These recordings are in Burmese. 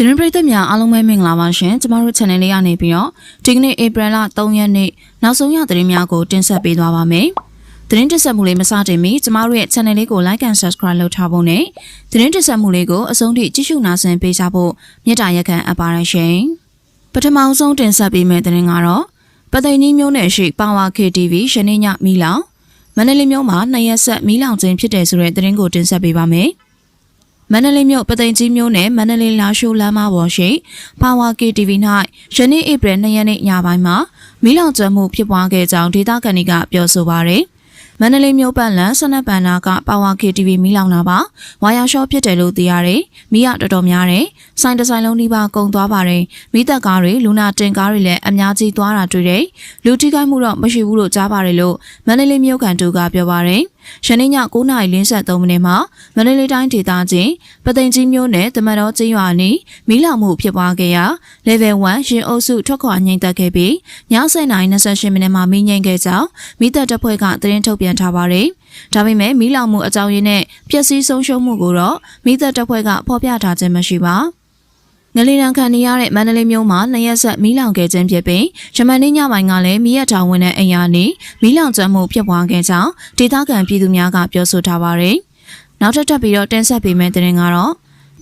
သတင်းပရိသတ်များအားလုံးပဲမင်္ဂလာပါရှင်ကျမတို့ channel လေးကနေပြီးတော့ဒီကနေ့ဧပြီလ3ရက်နေ့နောက်ဆုံးရသတင်းများကိုတင်ဆက်ပေးသွားပါမယ်သတင်းတင်ဆက်မှုလေးမစတင်မီကျမတို့ရဲ့ channel လေးကို like and subscribe လုပ်ထားဖို့နဲ့သတင်းတင်ဆက်မှုလေးကိုအဆုံးထိကြည့်ရှုနာဆင်ပေးကြဖို့မေတ္တာရက်ခံအပ်ပါရရှင်ပထမဆုံးတင်ဆက်ပေးမယ့်သတင်းကတော့ပသိမ်ကြီးမျိုးနယ်ရှိပါဝါ KTV ယနေ့ညမီလောင်မန္တလေးမြို့မှာနှစ်ရက်ဆက်မီလောင်ခြင်းဖြစ်တယ်ဆိုတဲ့သတင်းကိုတင်ဆက်ပေးပါမယ် မန္တလေးမြို့ပသိမ်ကြီးမြို့နယ်မန္တလေးလာရှိုးလမ်းမပေါ်ရှိပါဝါ KTV ၌ယနေ့ဧပြီ2ရက်နေ့ညပိုင်းမှာမီးလောင်ကျွမ်းမှုဖြစ်ပွားခဲ့ကြောင်းဒေသခံတွေကပြောဆိုပါရယ်မန္တလေးမြို့ပတ်လန်ဆနက်ပန်နာကပါဝါ KTV မီးလောင်တာပါဝါယာရှော့ဖြစ်တယ်လို့သိရတယ်မီးရတော်တော်များတယ်ဆိုင်တစ်ဆိုင်လုံးဒီပါကုံသွားပါတယ်မီးသက်ကားတွေလူနာတင်ကားတွေလည်းအများကြီးသွားတာတွေ့တယ်လူထိခိုက်မှုတော့မရှိဘူးလို့ကြားပါတယ်လို့မန္တလေးမြို့ကန်တူကပြောပါတယ် ရှနေ့ည9:53မိနစ်မှာမန္တလေးတိုင်းဒေသကြီးပသိမ်ကြီးမြို့နယ်တမန်တော်ကျင်းရွာနီးမီးလောင်မှုဖြစ်ပွားခဲ့ရာ level 1ရင်အုပ်စုထွက်ခွာငိမ့်သက်ခဲ့ပြီးည7:28မိနစ်မှာမီးငိမ့်ခဲ့ကြောင်းမိသက်တပ်ဖွဲ့ကသတင်းထုတ်ပြန်ထားပါတယ်။ဒါပေမဲ့မီးလောင်မှုအကြောင်းရင်းနဲ့ပျက်စီးဆုံးရှုံးမှုကိုတော့မိသက်တပ်ဖွဲ့ကဖော်ပြထားခြင်းမရှိပါ။ ငလီရန်ခံနေရတဲ့မန္တလေးမြို့မှာနှစ်ရက်ဆက်မီးလောင်ခဲ့ခြင်းဖြစ်ပြီးယမန်နေ့ညပိုင်းကလည်းမီးရထောင်ဝင်တဲ့အိမ်ယာနေမီးလောင်ကျွမ်းမှုဖြစ်ပွားခဲ့ကြောင်းဒေသခံပြည်သူများကပြောဆိုထားပါတယ်။နောက်ထပ်ထပ်ပြီးတော့တင်ဆက်ပေးမယ့်တင်ကတော့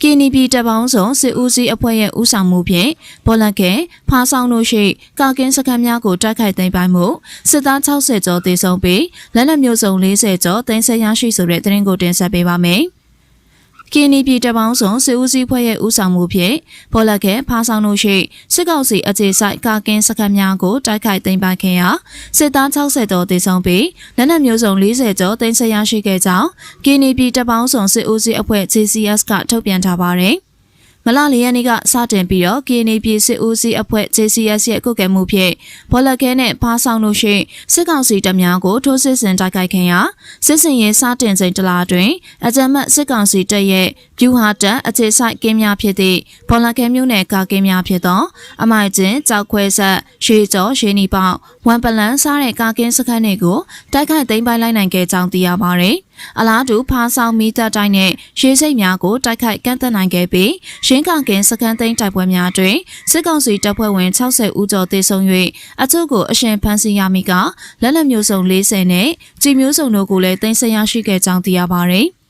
ကီနီပြည်တပေါင်းစုံစစ်ဦးစီးအဖွဲ့ရဲ့ဦးဆောင်မှုဖြင့်ဘောလကဲဖားဆောင်တို့ရှိကာကင်းစခန်းများကိုတိုက်ခိုက်သိမ်းပိုက်မှုစစ်သား60ကျော်တေဆုံးပြီးလက်နက်မျိုးစုံ40ကျော်တင်ဆက်ရရှိဆိုတဲ့တင်ကိုတင်ဆက်ပေးပါမယ်။ ကင်းနီပြည်တပေါင်းစုံစစ်ဦးစီးဖွဲ့ရဲ့ဦးဆောင်မှုဖြင့်ဖော်လက်ကဲဖားဆောင်တို့ရှိစစ်ကောက်စီအခြေဆိုင်ကာကင်းစခန်းများကိုတိုက်ခိုက်သိမ်းပိုက်ခဲ့ရာစစ်သား60ကျော်တေဆုံးပြီးလက်နက်မျိုးစုံ40ကျော်တင်ဆက်ရရှိခဲ့ကြောင်းကင်းနီပြည်တပေါင်းစုံစစ်ဦးစီးအဖွဲ့ JCS ကထုတ်ပြန်ထားပါတယ်။ မလလေးရက်နေ့ကစတင်ပြီးတော့ KNA ပြည်စစ်ဦးစီးအဖွဲ့ JCS ရဲ့ကုတ်ကဲမှုဖြင့်ဘောလကဲနဲ့ဖားဆောင်တို့ရှိစစ်ကောင်စီတပ်များကိုထိုးစစ်ဆင်တိုက်ခိုက်ခင်ရာစစ်စင်ရေးစတင်ချိန်တလားတွင်အကြမ်းဖက်စစ်ကောင်စီတပ်ရဲ့ပြူဟာတပ်အခြေဆိုင်ကင်းများဖြစ်သည့်ဘောလကဲမြို့နယ်ကာကင်းများဖြစ်သောအမိုက်ကျင်းကြောက်ခွဲဆက်ရှေးကျော်ရှေးနီပေါဝန်ပလန်စားတဲ့ကာကင်းစခန်းတွေကိုတိုက်ခိုက်သိမ်းပိုက်လိုက်နိုင်ခဲ့ကြောင်းသိရပါဗျ။ အလားတူဖားဆောင်မီတပ်တိုင်းနဲ့ရေစိတ်များကိုတိုက်ခိုက်ကန့်သက်နိုင်ခဲ့ပြီးရှင်းကောင်ကင်စကန်သိန်းတိုက်ပွဲများတွင်စစ်ကောင်စီတပ်ဖွဲ့ဝင်60ဦးကျော်သေဆုံး၍အချို့ကိုအရှင်ဖမ်းဆီးရမိကလက်လက်မျိုးစုံ40နဲ့ကြည်မျိုးစုံတို့ကိုလည်းတင်ဆက်ရရှိခဲ့ကြောင်းသိရပါဗျ။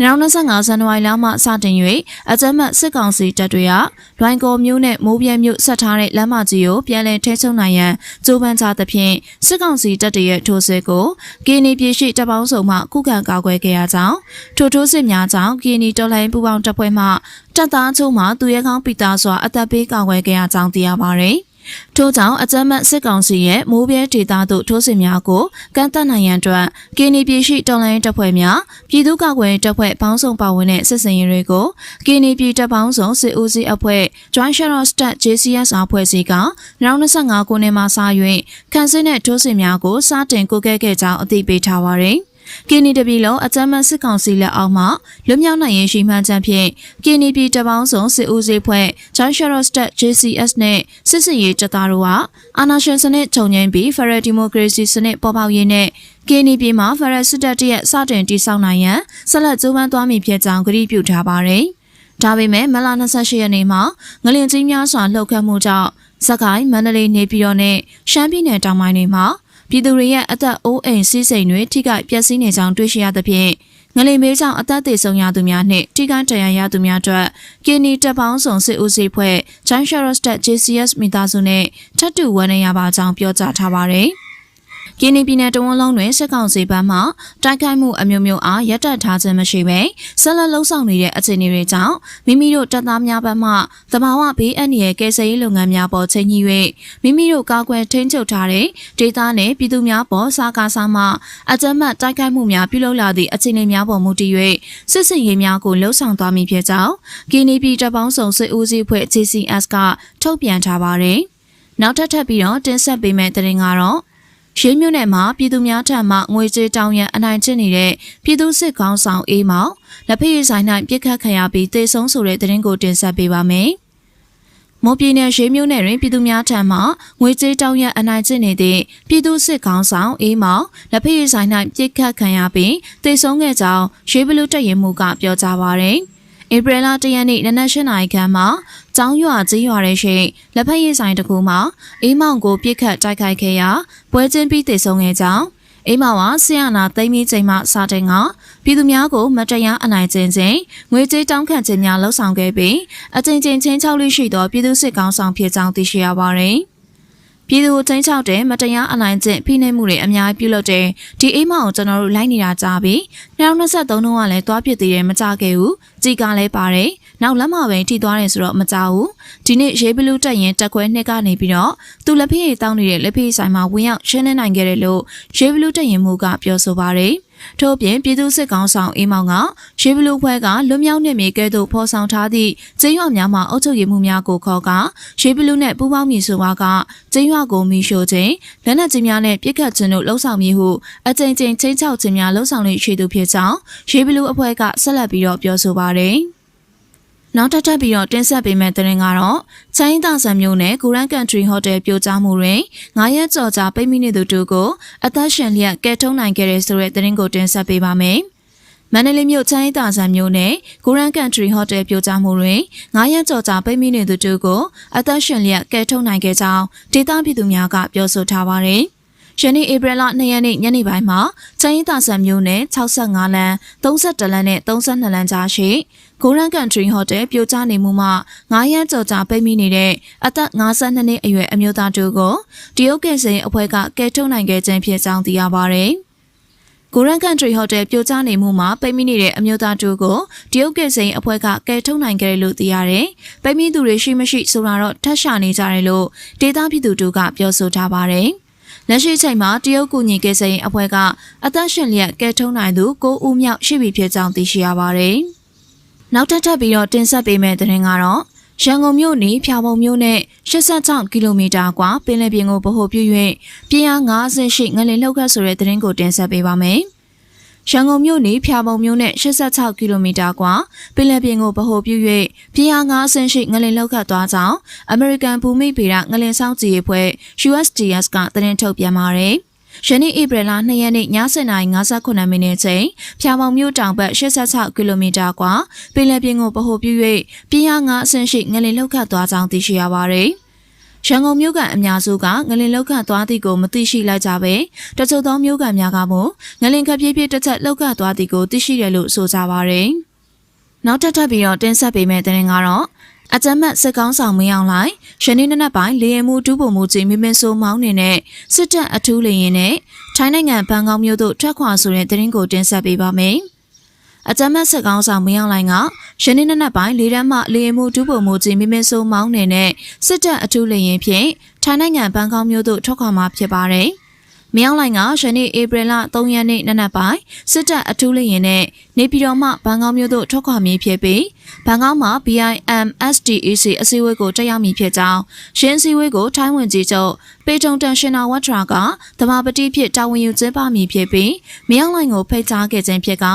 2025ဇန်နဝါရီလမှစတင်၍အကြမ်းဖက်စစ်ကောင်စီတပ်တွေကလွိုင်ကော်မြို့နဲ့မိုးပြဲမြို့ဆက်ထားတဲ့လမ်းမကြီးကိုပြန်လည်ထိန်းချုပ်နိုင်ရန်ကြိုးပမ်းကြသဖြင့်စစ်ကောင်စီတပ်တွေရဲ့ထိုးစစ်ကိုကီနီပြည်ရှိတပ်ပေါင်းစုံမှခုခံကာကွယ်ခဲ့ရကြောင်းထိုထိုးစစ်များကြောင့်ကီနီတော်လိုင်းပူပေါင်းတပ်ဖွဲ့မှတပ်သားချို့မှသူရဲကောင်းပီတာစွာအသက်ပေးကာကွယ်ခဲ့ရကြောင်းသိရပါဗျ။ ထို့ကြောင့်အကြမ်းဖက်စစ်ကောင်စီရဲ့မိုးပြဲဒေသသို့ထိုးစစ်များကိုကန့်သတ်နိုင်ရန်အတွက်ကင်းနီပြည်ရှိတော်လိုင်းတပ်ဖွဲ့များပြည်သူ့ကာကွယ်တပ်ဖွဲ့ပေါင်းစုံပါဝင်တဲ့စစ်စင်ရေးတွေကိုကင်းနီပြည်တပ်ပေါင်းစုံစစ်ဦးစီးအဖွဲ့ Joint Shadow Stat JCS အဖွဲ့စီက2025ခုနှစ်မှစ၍ခန့်စစ်တဲ့ထိုးစစ်များကိုစတင်ကိုကဲခဲ့ကြောင်းအသိပေးထားပါရယ် ကင်းနီတပြည်လုံးအကြမ်းဖက်စစ်ကောင်စီလက်အောက်မှလွတ်မြောက်နိုင်ရေးရှိမှန်းချက်ဖြင့်ကင်းနီပြည်တပေါင်းစုံစစ်ဦးစီးဖွဲ့ Joint Shadow Stat JCS နဲ့စစ်စစ်ရေးတပ်သားတို့ဟာအာဏာရှင်စနစ်ခြုံငိမ့်ပြီး Federal Democracy စနစ်ပေါ်ပေါက်ရေးနဲ့ကင်းနီပြည်မှာ Federal စစ်တပ်ရဲ့စတင်တည်ဆောက်နိုင်ရန်ဆက်လက်ကြိုးပမ်းသွားမည်ဖြစ်ကြောင်းကြေညာပြုထားပါတယ်။ဒါပေမဲ့မလ28ရက်နေ့မှာငလင်ကြီးများစွာလှုပ်ခတ်မှုကြောင့်စကိုင်းမန္တလေးနေပြည်တော်နဲ့ရှမ်းပြည်နယ်တောင်ပိုင်းတွေမှာ ပြည်သူတွေရဲ့အသက်အိုးအိမ်စီးစိမ်တွေထိခိုက်ပျက်စီးနေကြောင်းတွေ့ရှိရသဖြင့်ငလင်မေးကြောင့်အသက်သေဆုံးရသူများနှင့်ထိခိုက်ဒဏ်ရာရသူများအတွက်ကီနီတပ်ပေါင်းဆောင်စစ်ဦးစီးဖွဲ့ Joint Sheriff Stat JCS မိသားစုနဲ့ထပ်တူဝန်ရရပါကြောင်းပြောကြားထားပါတယ်။ ကင်းနီပြည်နယ်တဝန်လုံးတွင်စစ်ကောင်စီဘက်မှတိုက်ခိုက်မှုအမျိုးမျိုးအားရပ်တန့်ထားခြင်းမရှိဘဲဆက်လက်လှုပ်ဆောင်နေတဲ့အခြေအနေတွေကြောင့်မိမိတို့တပ်သားများဘက်မှသဘာဝဘေးအန္တရာယ်ကယ်ဆယ်ရေးလုပ်ငန်းများပေါ်ချိန်ကြီး၍မိမိတို့ကာကွယ်ထိန်းချုပ်ထားတဲ့ဒေသနဲ့ပြည်သူများပေါ်စားကားစားမှအကြမ်းဖက်တိုက်ခိုက်မှုများပြုလုပ်လာသည့်အခြေအနေများပေါ်မူတည်၍စစ်စင်ရေးများကိုလှုပ်ဆောင်သွားမည်ဖြစ်ကြောင်းကင်းနီပြည်တပ်ပေါင်းစုံစစ်ဦးစီးဖွဲ့ GCS ကထုတ်ပြန်ထားပါတယ်။နောက်ထပ်ထပ်ပြီးတော့တင်ဆက်ပေးမယ့်သတင်းကတော့ ရေးမြို့နယ်မှာပြည်သူများထံမှငွေကြေးတောင်းရန်အနိုင်ကျင့်နေတဲ့ပြည်သူစစ်ကောင်းဆောင်အေးမောင်လက်ဖက်ရည်ဆိုင်၌ပြစ်ခတ်ခံရပြီးတေဆုံးဆိုတဲ့သတင်းကိုတင်ဆက်ပေးပါမယ်။မော်ပြည်နယ်ရေးမြို့နယ်တွင်ပြည်သူများထံမှငွေကြေးတောင်းရန်အနိုင်ကျင့်နေသည့်ပြည်သူစစ်ကောင်းဆောင်အေးမောင်လက်ဖက်ရည်ဆိုင်၌ပြစ်ခတ်ခံရပြီးတေဆုံးခဲ့ကြောင်းရေးဘလူးတပ်ရင်မှုကပြောကြားပါရယ်။ဧပြီလ၁ရက်နေ့နနက်၈နာရီခန့်မှာ ကျောင်းရွာကြီးရွာတဲ့ရှိလက်ဖက်ရည်ဆိုင်တစ်ခုမှာအေးမောင်ကိုပြစ်ခတ်တိုက်ခိုက်ခဲ့ရာပွဲချင်းပြီးတည်ဆုံခဲ့ကြောင်းအိမ်မောင်ကဆီယနာသိမ်းပြီးချိန်မှစာတင်ကပြည်သူများကိုမတရားအနိုင်ကျင့်ခြင်းငွေကြေးတောင်းခံခြင်းများလှုပ်ဆောင်ခဲ့ပြီးအကြိမ်ကြိမ်ချင်းချောက်လို့ရှိသောပြည်သူစစ်ကောင်ဆောင်ဖြစ်ကြောင်းသိရှိရပါတယ်။ပြည်သူချင်းချောက်တဲ့မတရားအနိုင်ကျင့်ဖိနှိပ်မှုတွေအများကြီးပြုလုပ်တဲ့ဒီအိမ်မောင်ကိုကျွန်တော်တို့လိုက်နေတာကြားပြီး2023တုန်းကလည်းတွားပြစ်သေးတယ်မကြခဲ့ဘူး။ကြီးကလည်းပါတယ်။ နောက်လက်မပဲထိသွားတယ်ဆိုတော့မကြဘူး။ဒီနေ့ရေးဘလူးတက်ရင်တက်ခွဲနှစ်ကနေပြီးတော့သူလက်ဖေးတောင်းနေတဲ့လက်ဖေးဆိုင်မှာဝင်ရောက်ရှင်းနေနိုင်ခဲ့တယ်လို့ရေးဘလူးတက်ရင်မူကပြောဆိုပါတယ်။ထို့ပြင်ပြည်သူစစ်ကောင်ဆောင်အေးမောင်ကရှေးဘလူးဖွဲကလွတ်မြောက်နေမည်ကဲ့သို့ဖော်ဆောင်ထားသည့်ကျင်းရွာများမှအုပ်ချုပ်ရေးမှုများကိုခေါ်ကရှေးဘလူးနှင့်ပူးပေါင်းမည်ဆိုပါကကျင်းရွာကိုမီရှို့ခြင်းလက်နက်ကြီးများနှင့်ပြစ်ခတ်ခြင်းတို့လှုံ့ဆော်မည်ဟုအကြိမ်ကြိမ်ချင်းချောက်ခြင်းများလှုံ့ဆော်နေရှိသူဖြစ်ကြောင်းရှေးဘလူးအဖွဲ့ကဆက်လက်ပြီးတော့ပြောဆိုပါတယ်။ နောက်ထပ်ထပ်ပြီးတော့တင်ဆက်ပေးမယ့်သတင်းကတော့ချိုင်းသာဆန်မျိုးနဲ့ကိုရန်ကန်ထရီဟိုတယ်ပြိုကျမှုတွင်9ရက်ကြော်ကြာပိတ်မိနေသူတို့ကိုအသက်ရှင်လျက်ကဲထုံးနိုင်ခဲ့တဲ့ဆိုတဲ့သတင်းကိုတင်ဆက်ပေးပါမယ်။မန္တလေးမြို့ချိုင်းသာဆန်မျိုးနဲ့ကိုရန်ကန်ထရီဟိုတယ်ပြိုကျမှုတွင်9ရက်ကြော်ကြာပိတ်မိနေသူတို့ကိုအသက်ရှင်လျက်ကဲထုံးနိုင်ခဲ့ကြောင်းဒေသပြည်သူများကပြောဆိုထားပါတယ်။ ယနေ့ဧပြီလ2ရက်နေ့ညနေပိုင်းမှာချရင်သာဆန်မျိုးနဲ့65လမ်း32လမ်းနဲ့32လမ်းကြားရှိဂိုရန်ကန်ထရီဟိုတယ်ပြိုကျနေမှုမှာ9ရက်ကြော်ကြာပိတ်မိနေတဲ့အသက်52နှစ်အရွယ်အမျိုးသားတို့ကိုတရုတ်ကယ်ဆယ်အဖွဲ့ကကယ်ထုတ်နိုင်ခဲ့ခြင်းဖြစ်ကြောင်းသိရပါဗျ။ကိုရန်ကန်ထရီဟိုတယ်ပြိုကျနေမှုမှာပိတ်မိနေတဲ့အမျိုးသားတို့ကိုတရုတ်ကယ်ဆယ်အဖွဲ့ကကယ်ထုတ်နိုင်ခဲ့တယ်လို့သိရတယ်။ပိတ်မိသူတွေရှိမရှိဆိုတာတော့ထပ်ရှာနေကြတယ်လို့ဒေသပြည်သူတို့ကပြောဆိုထားပါတယ်။ လက်ရှိချိန်မှာတရုတ်ကူညီကယ်ဆယ်ရေးအဖွဲ့ကအသက်ရှင်လျက်ကဲထုံးနိုင်သူ9ဦးမြောက်ရှိပြီဖြစ်ကြောင်းသိရှိရပါတယ်။နောက်ထပ်ထပ်ပြီးတော့တင်ဆက်ပေးမယ့်သတင်းကတော့ရန်ကုန်မြို့နေဖြာပုံမြို့နဲ့86ကီလိုမီတာကွာပင်လယ်ပြင်ကိုဗဟိုပြု၍ပြင်းအား50ရှိငလင်လှုပ်ခတ်ဆိုတဲ့သတင်းကိုတင်ဆက်ပေးပါမယ်။ ရန်ကုန်မြို့နေဖျာပုံမြို့နဲ့86ကီလိုမီတာကွာပင်လယ်ပြင်ကိုဗဟိုပြု၍ပြင်းအား9ဆင့်ရှိငလင်လောက်ခတ်သွားကြောင်းအမေရိကန်ဘူမိဗေဒငလင်ဆောင်ကြည်အဖွဲ့ USGS ကသတင်းထုတ်ပြန်ပါတယ်။ယနေ့ဧပြီလ2ရက်နေ့ည7:59မိနစ်ချိန်ဖျာမောင်မြို့တောင်ဘက်86ကီလိုမီတာကွာပင်လယ်ပြင်ကိုဗဟိုပြု၍ပြင်းအား9အဆင့်ရှိငလင်လောက်ခတ်သွားကြောင်းသိရှိရပါတယ်။ ရန်ကုန်မြို့ကအများစုကငလင်လောက်ခတ်သွားသည်ကိုမသိရှိလိုက်ကြပဲတချို့သောမြို့ကန်များကမှငလင်ခတ်ပြေးပြေးတစ်ချက်လောက်ခတ်သွားသည်ကိုသိရှိတယ်လို့ဆိုကြပါရယ်နောက်ထပ်ထပ်ပြီးတော့တင်ဆက်ပေးမယ့်တင်ကတော့အကြမ်းမတ်စစ်ကောင်းဆောင်မင်းအောင်လိုက်ရနေ့နနက်ပိုင်းလေရင်မှုဒူးပုံမှုကြီးမင်းမင်းဆိုးမောင်းနေတဲ့စစ်တပ်အထူးလေရင်နဲ့ထိုင်းနိုင်ငံဘန်ကောက်မြို့သို့ထွက်ခွာဆိုတဲ့သတင်းကိုတင်ဆက်ပေးပါမယ်။ အကြမ်းဖက်စစ်ကောင်ဆောင်မင်းအောင်လှိုင်ကယနေ့နနက်ပိုင်းလေးတန်းမှလေရင်မှုဒုဗိုလ်မှူးကြီးမင်းမင်းစိုးမောင်းနေတဲ့စစ်တပ်အထူးလေရင်ဖြင့်ထိုင်းနိုင်ငံဘန်ကောက်မြို့သို့ထွက်ခွာမှာဖြစ်ပါတယ်။ မြောင်းလိုင်ကယနေ့ဧပြီလ3ရက်နေ့နနက်ပိုင်းစစ်တပ်အထူးလေရင်နဲ့နေပြည်တော်မှဘန်ကောက်မြို့သို့ထွက်ခွာမည်ဖြစ်ပြီးဘန်ကောက်မှာ BIM SDEC အစည်းအဝေးကိုတက်ရောက်မည်ဖြစ်ကြောင်းရှင်းအစည်းအဝေးကိုထိုင်းဝင်ကြီးချုပ်ပေတုံတန်ရှင်နာဝတ်ထရာကဓမ္မပတိဖြစ်တာဝန်ယူကျင်းပမည်ဖြစ်ပြီးမြောင်းလိုင်ကိုဖိတ်ကြားခဲ့ခြင်းဖြစ်က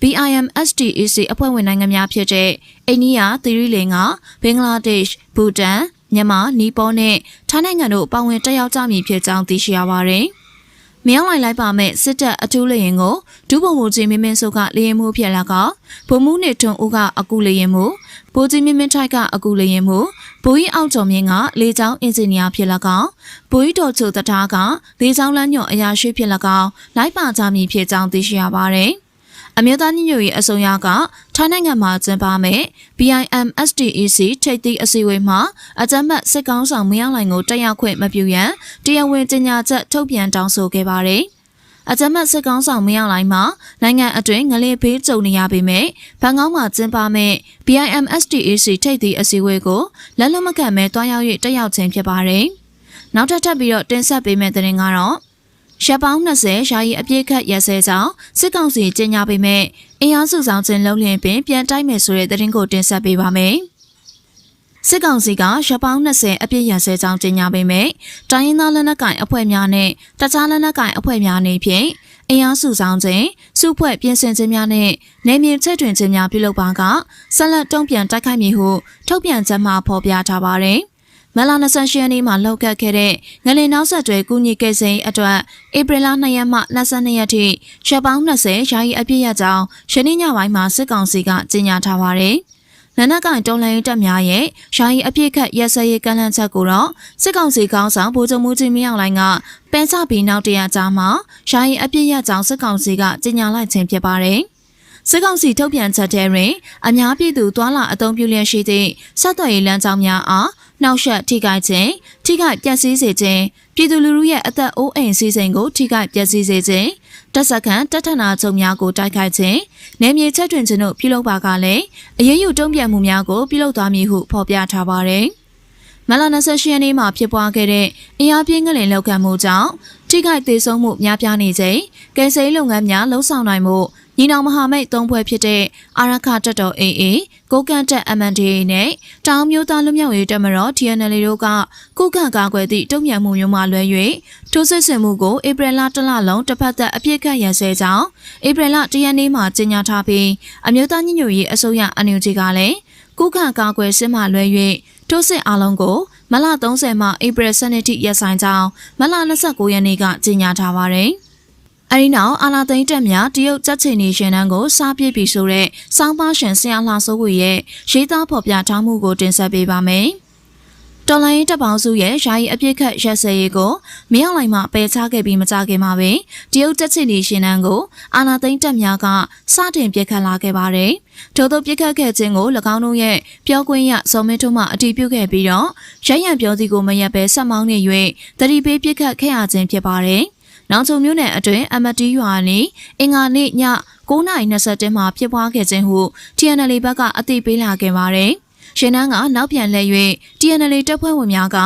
BIM SDEC အဖွဲ့ဝင်နိုင်ငံများဖြစ်တဲ့အိန္ဒိယသီရိလင်္ကာဘင်္ဂလားဒေ့ရှ်ဘူတန်မြန်မာနီပေါနဲ့ထိုင်းနိုင်ငံတို့ပါဝင်တက်ရောက်ကြမည်ဖြစ်ကြောင်းသိရှိရပါတယ်။ မြောင်းလိုက်လိုက်ပါမဲ့စစ်တပ်အထူးလေရင်ကိုဒုဗိုလ်မှူးကြီးမင်းမင်းစိုးကလေရင်မှုဖြစ်လာကဗိုလ်မှူးနေထွန်းဦးကအကူလေရင်မှုဗိုလ်ကြီးမင်းမင်းထိုက်ကအကူလေရင်မှုဗိုလ်ကြီးအောင်ကျော်မြင့်ကလေချောင်းအင်ဂျင်နီယာဖြစ်လာကဗိုလ်ကြီးတော်ချိုတထားကလေချောင်းလမ်းညွှန်အရာရှိဖြစ်လာကလိုက်ပါကြမည်ဖြစ်ကြောင်းသိရှိရပါတယ်။ အမျိုးသားညီညွတ်ရေးအစိုးရကထိုင်းနိုင်ငံမှာကျင်းပမဲ့ BIM SDEC ထိပ်သီးအစည်းအဝေးမှာအကြမ်းဖက်စစ်ကောင်ဆောင်မင်းအောင်လှိုင်ကိုတက်ရောက်ခွင့်မပြုရန်တရားဝင်ကြေညာချက်ထုတ်ပြန်တောင်းဆိုခဲ့ပါတယ်။အကြမ်းဖက်စစ်ကောင်ဆောင်မင်းအောင်လှိုင်မှာနိုင်ငံအတွင်းငလျင်ဖေးကြုံနေရပေမဲ့ဘန်ကောက်မှာကျင်းပမဲ့ BIM SDEC ထိပ်သီးအစည်းအဝေးကိုလက်လွတ်မခံမဲတွားရောက်၍တက်ရောက်ခြင်းဖြစ်ပါတယ်။နောက်ထပ်ထပ်ပြီးတော့တင်ဆက်ပေးမယ့်သတင်းကတော့ ရက်ပေါင်း20ယာယီအပြည့်ခတ်ရက်စဲကြောင်းစစ်ကောင်စီကြေညာပေမဲ့အင်အားစုဆောင်ခြင်းလုံးလင်းပင်ပြန်တိုက်မယ်ဆိုတဲ့သတင်းကိုတင်ဆက်ပေးပါမယ်။စစ်ကောင်စီကရက်ပေါင်း20အပြည့်ရစဲကြောင်းကြေညာပေမဲ့တိုင်းရင်းသားလက်နက်ကိုင်အဖွဲ့များနဲ့တခြားလက်နက်ကိုင်အဖွဲ့များနေဖြင့်အင်အားစုဆောင်ခြင်းစုဖွဲ့ပြင်ဆင်ခြင်းများနဲ့နေမြေချက်တွင်ခြင်းများပြုလုပ်ပါကဆက်လက်တုံ့ပြန်တိုက်ခိုက်မည်ဟုထုတ်ပြန်ချက်မှာဖော်ပြထားပါတယ်။ မလာ28ရက်နေ့မှာလောက်ကတ်ခဲ့တဲ့ငလင်နောက်ဆက်တွဲကုညီကဲစိန်အတွက်ဧပြီလ2ရက်မှ22ရက်ထိရက်ပေါင်း20ယာယီအပြည့်ရကြောင်းရှနေ့ညပိုင်းမှာစစ်ကောင်စီကကြေညာထားပါတယ်။လက်နက်ကင်တော်လှန်ရေးတပ်များရဲ့ယာယီအပြစ်ခတ်ရက်စက်ရေးကန့်လန့်ချက်ကိုတော့စစ်ကောင်စီကောင်းဆောင်ဗိုလ်ချုပ်မှုကြီးမင်းအောင်လှိုင်ကပယ်ချပြီးနောက်တရကြားမှာယာယီအပြစ်ရကြောင်းစစ်ကောင်စီကကြေညာလိုက်ခြင်းဖြစ်ပါတယ်။စစ်ကောင်စီထုတ်ပြန်ချက်ထဲတွင်အများပြည်သူတွာလာအုံပြုလျက်ရှိသည့်ဆက်သွယ်ရေးလမ်းကြောင်းများအား နှောက်ယှက်ထိခိုက်ခြင်းထိခိုက်ပျက်စီးစေခြင်းပြည်သူလူထုရဲ့အသက်အိုးအိမ်စီစဉ်ကိုထိခိုက်ပျက်စီးစေခြင်းတပ်စခန်းတပ်ထနာချုပ်များကိုတိုက်ခိုက်ခြင်းနယ်မြေချက်တွင်ခြင်းတို့ပြုလုပ်ပါကလည်းအရေးယူတုံ့ပြန်မှုများကိုပြုလုပ်သွားမည်ဟုဖော်ပြထားပါတယ်။မလာ28ရက်နေ့မှာဖြစ်ပွားခဲ့တဲ့အင်အားပြင်းကလေးလောက်ခံမှုကြောင့်ထိခိုက်သေးဆုံးမှုများပြားနေချိန်ကယ်ဆယ်ရေးလုပ်ငန်းများလှုံ့ဆော်နိုင်မှု ညီနောင်မဟာမိတ်သုံးဖွဲ့ဖြစ်တဲ့အာရခတပ်တော် AA ကိုကန့်တက် MNDAA နဲ့တောင်မျိုးသားလူမျိုးရေးတပ်မတော် TNL တို့ကကုကန့်ကာကွယ်သည့်တုံ့ပြန်မှုမျိုးမှလွဲ၍ထိုးစစ်ဆင်မှုကိုဧပြီလတလလုံးတစ်ဖက်သက်အပြစ်ခတ်ရန်စဲကြောင်းဧပြီလတရက်နေ့မှာကြေညာထားပြီးအမျိုးသားညီညွတ်ရေးအစိုးရ NUG ကလည်းကုကန့်ကာကွယ်စစ်မှလွဲ၍ထိုးစစ်အလုံးကိုမလ30မှဧပြီ12ထိရက်ဆိုင်ကြောင်းမလ29ရက်နေ့ကကြေညာထားပါတယ်။ အဲဒီနောက်အာနာသိန်းတက်များတရုတ်ကြက်ချင်နေရှင်တန်းကိုစားပြစ်ပြီးဆိုတဲ့စောင်းပါရှင်ဆရာလှဆိုးဝေရဲ့ရေးသားဖော်ပြထားမှုကိုတင်ဆက်ပေးပါမယ်။တော်လိုင်းတပ်ပေါင်းစုရဲ့ယာယီအပြစ်ခတ်ရက်စဲရေးကိုမရောက်လိုက်မှပယ်ချခဲ့ပြီးမကြခင်မှာပဲတရုတ်တက်ချင်နေရှင်တန်းကိုအာနာသိန်းတက်များကစတင်ပြစ်ခတ်လာခဲ့ပါတယ်။ထို့သောပြစ်ခတ်ခဲ့ခြင်းကို၎င်းတို့ရဲ့ပြောခွင့်ရဇော်မင်းထွန်းမှအတည်ပြုခဲ့ပြီးတော့ရရန်ပြောစီကိုမရက်ပဲဆက်မောင်းနေ၍တတိပေးပြစ်ခတ်ခဲ့ရခြင်းဖြစ်ပါတယ်။ နောင်ချုံမြို့နယ်အတွင်းအမတီရွာနေအင်္ဂါနေ့ည9:20မှာဖြစ်ပွားခဲ့ခြင်းဟု TNL ဘက်ကအသိပေးလာခဲ့ပါတယ်။ရှင်နန်းကနောက်ပြန်လှည့်၍ TNL တပ်ဖွဲ့ဝင်များက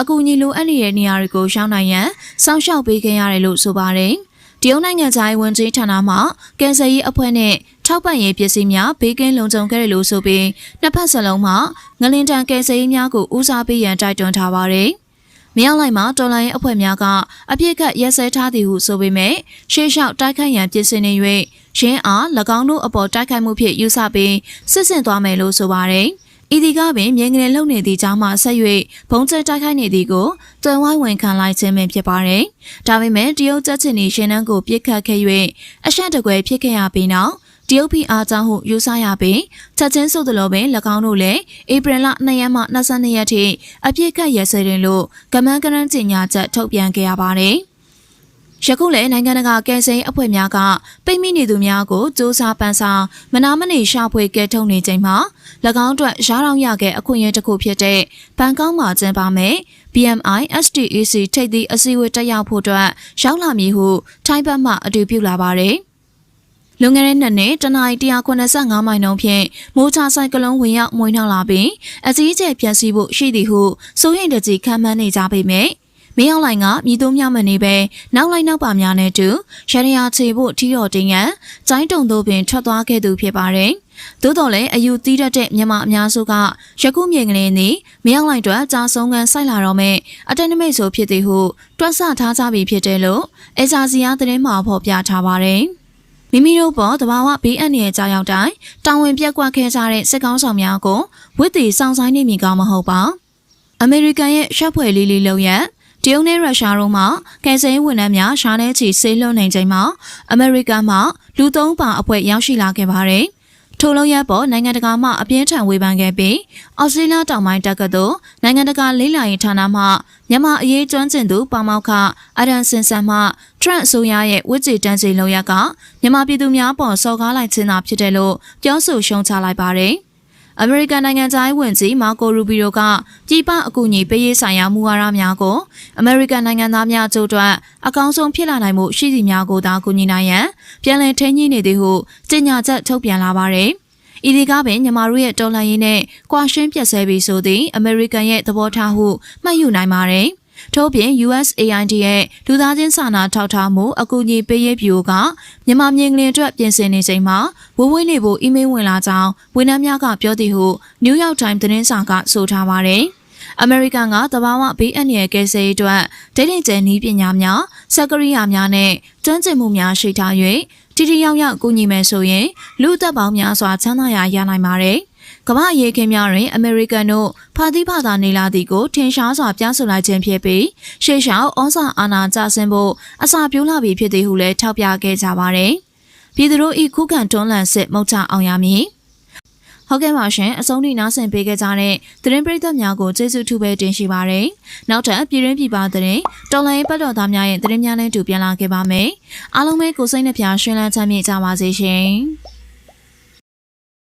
အကူအညီလိုအပ်နေတဲ့နေရာတွေကိုရှောင်းနိုင်ရန်စောင့်ရှောက်ပေးခဲ့ရတယ်လို့ဆိုပါတယ်။တရုတ်နိုင်ငံခြားရေးဝန်ကြီးဌာနမှကယ်ဆယ်ရေးအဖွဲ့နဲ့ထောက်ပံ့ရေးပစ္စည်းများဘေးကင်းလုံခြုံခဲ့တယ်လို့ဆိုပြီးနှစ်ဖက်စလုံးမှငလင်တန်ကယ်ဆယ်ရေးများကိုဦးစားပေးရန်တိုက်တွန်းထားပါတယ်။ မြောက်လိုက်မှာတော်လိုင်းအဖွဲ့များကအပြစ်ကရက်စဲထားသည်ဟုဆိုပေမဲ့ရှေးလျှောက်တိုက်ခိုက်ရန်ပြင်ဆင်နေ၍ရင်းအား၎င်းတို့အပေါ်တိုက်ခိုက်မှုဖြင့်ယူဆပြီးစစ်ဆင်သွားမယ်လို့ဆိုပါတယ်။ဤဒီကပင်မြင်းငယ်လုံနေသည့်ကြောင်းမှဆက်၍ဘုံကျဲတိုက်ခိုက်နေသည်ကိုတွင်ဝိုင်းဝင်ခံလိုက်ခြင်းပင်ဖြစ်ပါတယ်။ဒါပေမဲ့တရုတ်ချက်ချင်းဤရှင်နှန်းကိုပြစ်ခတ်ခဲ့၍အရှက်တကွယ်ဖြစ်ခဲ့ရပြီးနောက် တရုတ်ပြည်အားကြောင့်ဟုယူဆရပြီးချက်ချင်းဆိုသလိုပင်၎င်းတို့လည်းဧပြီလ2ရက်မှ22ရက်ထိအပြစ်ခတ်ရစဲတယ်လို့ကမန်းကရန်ကြေညာချက်ထုတ်ပြန်ခဲ့ရပါတယ်။ယခုလည်းနိုင်ငံတကာကယ်ဆယ်ရေးအဖွဲ့များကပိတ်မိနေသူများကိုစ조사ပန်းစားမနာမနေရှာဖွေကဲထုတ်နေချိန်မှာ၎င်းတို့ရားရောင်ရခဲ့အခွင့်အရေးတစ်ခုဖြစ်တဲ့ဘန်ကောက်မှာကျင်းပမယ် BMI STEC ထိပ်သီးအစည်းအဝေးတက်ရောက်ဖို့အတွက်ရောက်လာမည်ဟုထိုင်းဘက်မှအတည်ပြုလာပါတယ်။ လွန်ခဲ့တဲ့နှစ်နှစ်တနအီ185မိုင်နှုန်းဖြင့်မိုးချဆိုင်ကလုံးဝင်ရောက်မွေးနှောက်လာပြီးအကြီးအကျယ်ပြန့်စီးဖို့ရှိသည်ဟုစိုးရိမ်တကြီးခံမှန်းနေကြပေမယ့်မင်းအောင်လိုင်ကမြည်သူမြမနေပဲနောက်လိုက်နောက်ပါများနဲ့တူရရယာချေဖို့ထီတော်တင်ရန်ကျိုင်းတုံတို့ပင်ထွက်သွားခဲ့သူဖြစ်ပါတယ်။သို့တော်လည်းအယူသီးတတ်တဲ့မြန်မာအများစုကရကုမြေကလေးနဲ့မင်းအောင်လိုင်တို့ကြာဆုံးကန်ဆိုင်လာတော့မဲ့အတနမိတ်ဆိုဖြစ်သည်ဟုတွက်ဆထားကြပြီဖြစ်တယ်လို့အေဂျာစီယာသတင်းမှာဖော်ပြထားပါတယ်။ မိမိတို့ပေါ်တဘာဝဘေးအန္တရာယ်ကြောက်တိုင်းတာဝန်ပြက်ကွက်ခဲ့ကြတဲ့စစ်ကောင်းဆောင်များကိုဝစ်တီစောင့်ဆိုင်နေမိကောင်းမဟုတ်ပါအမေရိကန်ရဲ့ရှက်ဖွယ်လေးလေးလုံရတရုတ်နဲ့ရုရှားတို့မှကယ်ဆယ်ရေးဝန်ထမ်းများရှားနေချီဆေးလွှတ်နေချိန်မှာအမေရိကန်မှလူသုံးပါအဖွဲ့ရောက်ရှိလာခဲ့ပါတယ်။ထိုလုံးရပ်ပေါ်နိုင်ငံတကာမှအပြင်းထန်ဝေဖန်ခဲ့ပြီးအော်စတြေးလျတောင်ပိုင်းတက္ကသိုလ်နိုင်ငံတကာလေးလာရေးဌာနမှမြန်မာအရေးကျွမ်းကျင်သူပါမောက္ခအရန်စင်ဆန်မှ ထရန့်အစိုးရရဲ့ဝစ်ကြည်တန်းစီလုံရက်ကမြန်မာပြည်သူများပေါ်စော်ကားလိုက်ခြင်းသာဖြစ်တယ်လို့ပြောဆိုရှုံချလိုက်ပါတယ်။အမေရိကန်နိုင်ငံသားဝန်ကြီးမာကိုရူဘီရိုကပြည်ပအကူအညီပေးရေးဆိုင်ရာမူဝါဒများကိုအမေရိကန်နိုင်ငံသားများအကျိုးအတွက်အကောင်းဆုံးဖြစ်လာနိုင်မှုရှိစီများကိုသာကူညီနိုင်ရန်ပြန်လည်ထိန်းညှိနေသည်ဟုကြေညာချက်ထုတ်ပြန်လာပါတယ်။ဤဒီကပင်ညီမတို့ရဲ့တော်လှန်ရေးနဲ့ကွာရှင်းပြတ်ဆဲပြီးဆိုသည့်အမေရိကန်ရဲ့သဘောထားဟုမှတ်ယူနိုင်ပါတယ်။ ထို့ပြင် USAID ရဲ့လူသားချင်းစာနာထောက်ထားမှုအကူအညီပေးရေးဗျူကမြန်မာမြင်းကလေးအတွက်ပြင်ဆင်နေချိန်မှာဝဝေးနေဖို့အီးမေးလ်ဝင်လာကြောင်းဝန်ထမ်းများကပြောသည်ဟု New York Times သတင်းစာကဆိုထားပါတယ်။အမေရိကန်ကတဘာဝဘေးအန္တရာယ်ကယ်ဆယ်ရေးအတွက်ဒိတ်ဒိတ်ကျဲနည်းပညာများစက်ကရိယာများနဲ့ကျွမ်းကျင်မှုများရှိထား၍တိတိယောက်ယောက်ကူညီမယ်ဆိုရင်လူသက်ပေါင်းများစွာချမ်းသာရာရနိုင်ပါတယ်။ ကမ္ဘာရေးခင်းများတွင် အမေရိကန်တို့ဖာတိဖာသာနေလာသည်ကိုထင်ရှားစွာပြောဆိုလိုက်ခြင်းဖြစ်ပြီးရှေ့လျှောက်ဩဇာအာဏာကျဆင်းဖို့အစာပြိုးလာပြီဖြစ်သည်ဟုလည်းထောက်ပြခဲ့ကြပါတယ်။ပြည်သူတို့ဤခုခံတွန်းလှန်စစ်မုတ်ချအောင်ရမည်။ဟုတ်ကဲ့ပါရှင်အဆုံးထိနားဆင်ပေးခဲ့ကြတဲ့သတင်းပရိသတ်များကိုကျေးဇူးထူးပဲတင်ရှိပါရယ်နောက်ထပ်ပြည်ရင်းပြည်ပသတင်းတော်လိုင်းပတ်တော်သားများရဲ့သတင်းများနဲ့တူပြန်လာခဲ့ပါမယ်အားလုံးပဲကိုစိတ်နှပြရှင်လန်းချမ်းမြေ့ကြပါစေရှင်